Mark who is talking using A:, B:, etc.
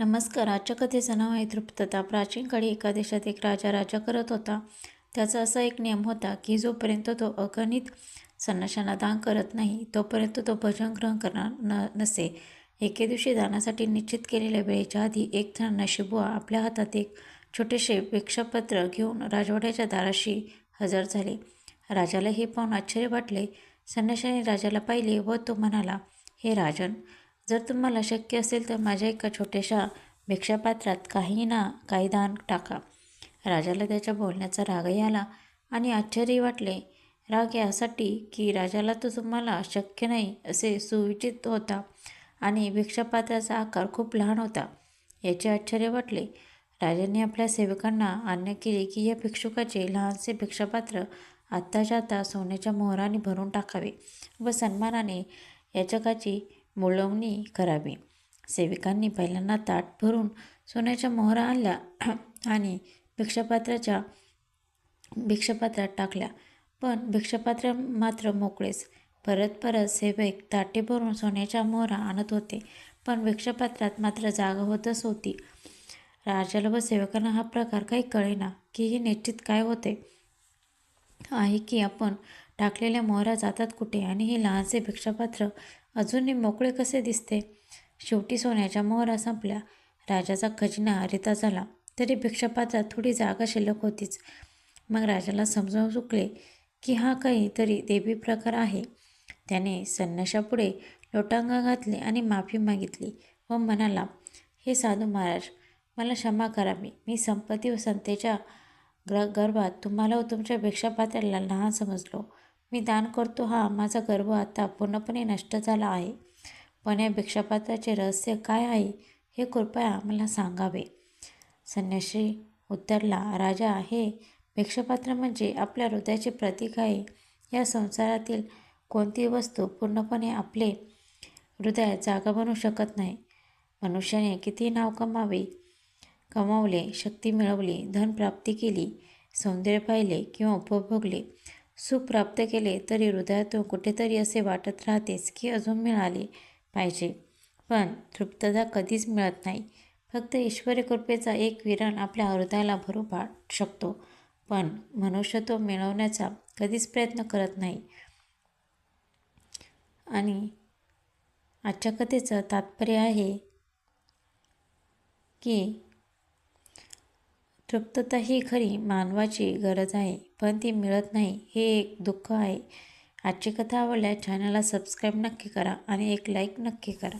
A: नमस्कार आजच्या कथेचं नाव आहे तृप्तता. प्राचीन काळी एका देशात एक राजा राजा करत होता. त्याचा असा एक नियम होता की जोपर्यंत तो अगणित संन्याशांना दान करत नाही तोपर्यंत तो भजन ग्रहण करणार न नसे. एके दिवशी दानासाठी निश्चित केलेल्या वेळेच्या आधी एक जण नशिबुआ आपल्या हातात एक छोटेसे भिक्षापत्र घेऊन राजवाड्याच्या दाराशी हजर झाले. राजाला हे पाहून आश्चर्य वाटले. संन्याशाने राजाला पाहिले व तो म्हणाला हे राजन जर तुम्हाला शक्य असेल तर माझ्या एका छोट्याशा भिक्षापात्रात काही ना काही दान टाका. राजाला त्याच्या बोलण्याचा रागही आला आणि आश्चर्यही वाटले. राग यासाठी की राजाला तो तुम्हाला शक्य नाही असे सुविचित होता आणि भिक्षापात्राचा आकार खूप लहान होता. याचे आश्चर्य वाटले. राजाने आपल्या सेवकांना आज्ञा केली की या भिक्षुकाचे लहानसे भिक्षापात्र आत्ताच्या आता सोन्याच्या मोहराने भरून टाकावे व सन्मानाने याचकाची मुळवणी करावी. सेविकांनी पहिल्यांदा ताट भरून सोन्याच्या मोहरा आणल्या आणि भिक्षापात्राच्या भिक्षापात्रात टाकल्या. पण भिक्षापात्र मात्र मोकळेच. परत परत सेवक ताटे भरून सोन्याच्या मोहरा आणत होते. पण भिक्षापात्रात मात्र जागा होतच होती. राजाला व सेवकांना हा प्रकार काही कळेना. की हे निश्चित काय होते? आहे की आपण टाकलेल्या मोहरा जातात कुठे? आणि हे लहानसे भिक्षापात्र अजूनही मोकळे कसे दिसते? शेवटी सोन्याच्या मोहरा संपल्या. राजाचा खजिना रिता झाला. तरी भिक्षापात्रात थोडी जागा शिल्लक होतीच. मग राजाला समजावून चुकले की हा काहीतरी देवी प्रकार आहे. त्याने संन्याशापुढे लोटांगा घातले आणि माफी मागितली व म्हणाला हे साधू महाराज मला क्षमा करावी मी संपत्ती व संतेच्या ग्र गर्भात तुम्हाला व तुमच्या भिक्षापात्राला लहान समजलो. मी दान करतो. हा माझा गर्व आता पूर्णपणे नष्ट झाला आहे. पण या भिक्षापात्राचे रहस्य काय आहे हे कृपया मला सांगावे. संन्याशी उत्तरला राजा हे भिक्षापात्र म्हणजे आपल्या हृदयाचे प्रतीक आहे. या संसारातील कोणती वस्तू पूर्णपणे आपले हृदयात जागा बनवू शकत नाही. मनुष्याने किती नाव कमावे कमावले शक्ती मिळवली धन प्राप्ती केली सौंदर्य पाहिले किंवा उपभोगले सुख प्राप्त केले तरी हृदयातून कुठेतरी असे वाटत राहतेच की अजून मिळाले पाहिजे. पण तृप्तता कधीच मिळत नाही. फक्त ईश्वरी कृपेचा एक विरण आपल्या हृदयाला भरू पा शकतो. पण मनुष्य तो मिळवण्याचा कधीच प्रयत्न करत नाही. आणि आजच्या कथेचं तात्पर्य आहे की तृप्तता ही खरी मानवाची गरज आहे पण ती मिळत नाही हे एक दुःख आहे. आजची कथा आवडल्यास चॅनलला सबस्क्राईब नक्की करा आणि एक लाईक नक्की करा.